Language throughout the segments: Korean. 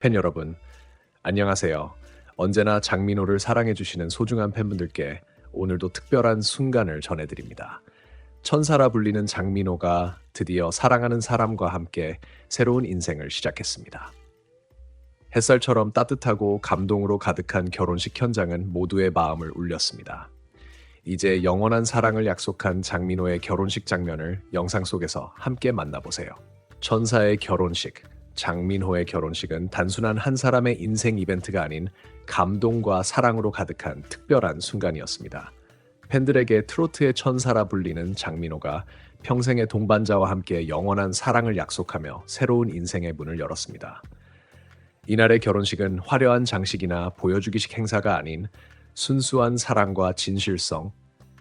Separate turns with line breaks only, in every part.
팬 여러분, 안녕하세요. 언제나 장민호를 사랑해주시는 소중한 팬분들께 오늘도 특별한 순간을 전해드립니다. 천사라 불리는 장민호가 드디어 사랑하는 사람과 함께 새로운 인생을 시작했습니다. 햇살처럼 따뜻하고 감동으로 가득한 결혼식 현장은 모두의 마음을 울렸습니다. 이제 영원한 사랑을 약속한 장민호의 결혼식 장면을 영상 속에서 함께 만나보세요. 천사의 결혼식, 장민호의 결혼식은 단순한 한 사람의 인생 이벤트가 아닌 감동과 사랑으로 가득한 특별한 순간이었습니다. 팬들에게 트로트의 천사라 불리는 장민호가 평생의 동반자와 함께 영원한 사랑을 약속하며 새로운 인생의 문을 열었습니다. 이날의 결혼식은 화려한 장식이나 보여주기식 행사가 아닌 순수한 사랑과 진실성,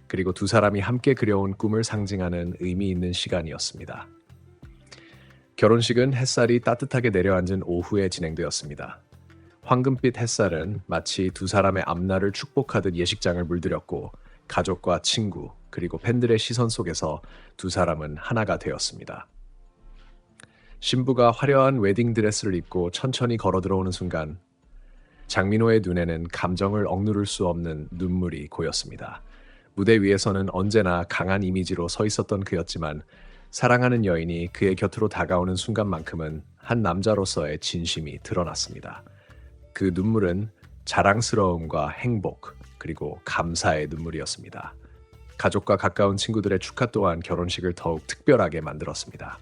그리고 두 사람이 함께 그려온 꿈을 상징하는 의미 있는 시간이었습니다. 결혼식은 햇살이 따뜻하게 내려앉은 오후에 진행되었습니다. 황금빛 햇살은 마치 두 사람의 앞날을 축복하듯 예식장을 물들였고 가족과 친구 그리고 팬들의 시선 속에서 두 사람은 하나가 되었습니다. 신부가 화려한 웨딩 드레스를 입고 천천히 걸어 들어오는 순간 장민호의 눈에는 감정을 억누를 수 없는 눈물이 고였습니다. 무대 위에서는 언제나 강한 이미지로 서 있었던 그였지만 사랑하는 여인이 그의 곁으로 다가오는 순간만큼은 한 남자로서의 진심이 드러났습니다. 그 눈물은 자랑스러움과 행복, 그리고 감사의 눈물이었습니다. 가족과 가까운 친구들의 축하 또한 결혼식을 더욱 특별하게 만들었습니다.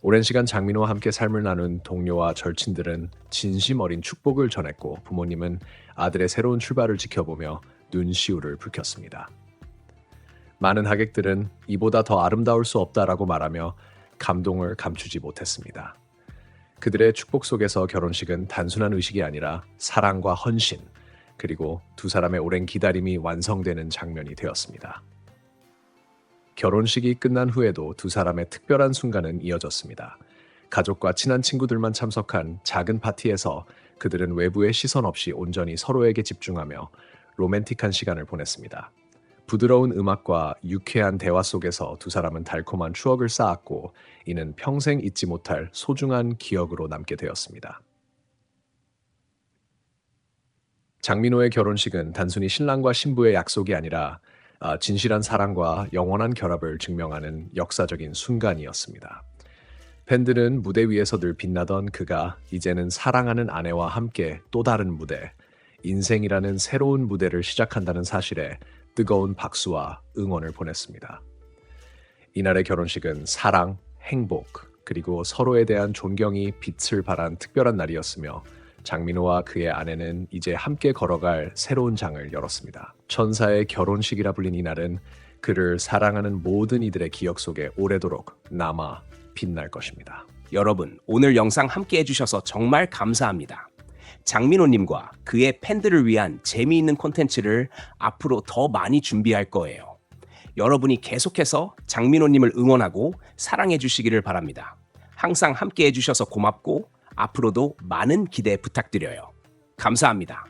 오랜 시간 장민호와 함께 삶을 나눈 동료와 절친들은 진심 어린 축복을 전했고 부모님은 아들의 새로운 출발을 지켜보며 눈시울을 붉혔습니다. 많은 하객들은 이보다 더 아름다울 수 없다라고 말하며 감동을 감추지 못했습니다. 그들의 축복 속에서 결혼식은 단순한 의식이 아니라 사랑과 헌신, 그리고 두 사람의 오랜 기다림이 완성되는 장면이 되었습니다. 결혼식이 끝난 후에도 두 사람의 특별한 순간은 이어졌습니다. 가족과 친한 친구들만 참석한 작은 파티에서 그들은 외부의 시선 없이 온전히 서로에게 집중하며 로맨틱한 시간을 보냈습니다. 부드러운 음악과 유쾌한 대화 속에서 두 사람은 달콤한 추억을 쌓았고 이는 평생 잊지 못할 소중한 기억으로 남게 되었습니다. 장민호의 결혼식은 단순히 신랑과 신부의 약속이 아니라 아, 진실한 사랑과 영원한 결합을 증명하는 역사적인 순간이었습니다. 팬들은 무대 위에서 늘 빛나던 그가 이제는 사랑하는 아내와 함께 또 다른 무대, 인생이라는 새로운 무대를 시작한다는 사실에 뜨거운 박수와 응원을 보냈습니다. 이날의 결혼식은 사랑, 행복, 그리고 서로에 대한 존경이 빛을 발한 특별한 날이었으며 장민호와 그의 아내는 이제 함께 걸어갈 새로운 장을 열었습니다. 천사의 결혼식이라 불린 이날은 그를 사랑하는 모든 이들의 기억 속에 오래도록 남아 빛날 것입니다.
여러분, 오늘 영상 함께 해주셔서 정말 감사합니다. 장민호님과 그의 팬들을 위한 재미있는 콘텐츠를 앞으로 더 많이 준비할 거예요. 여러분이 계속해서 장민호님을 응원하고 사랑해 주시기를 바랍니다. 항상 함께 해주셔서 고맙고 앞으로도 많은 기대 부탁드려요. 감사합니다.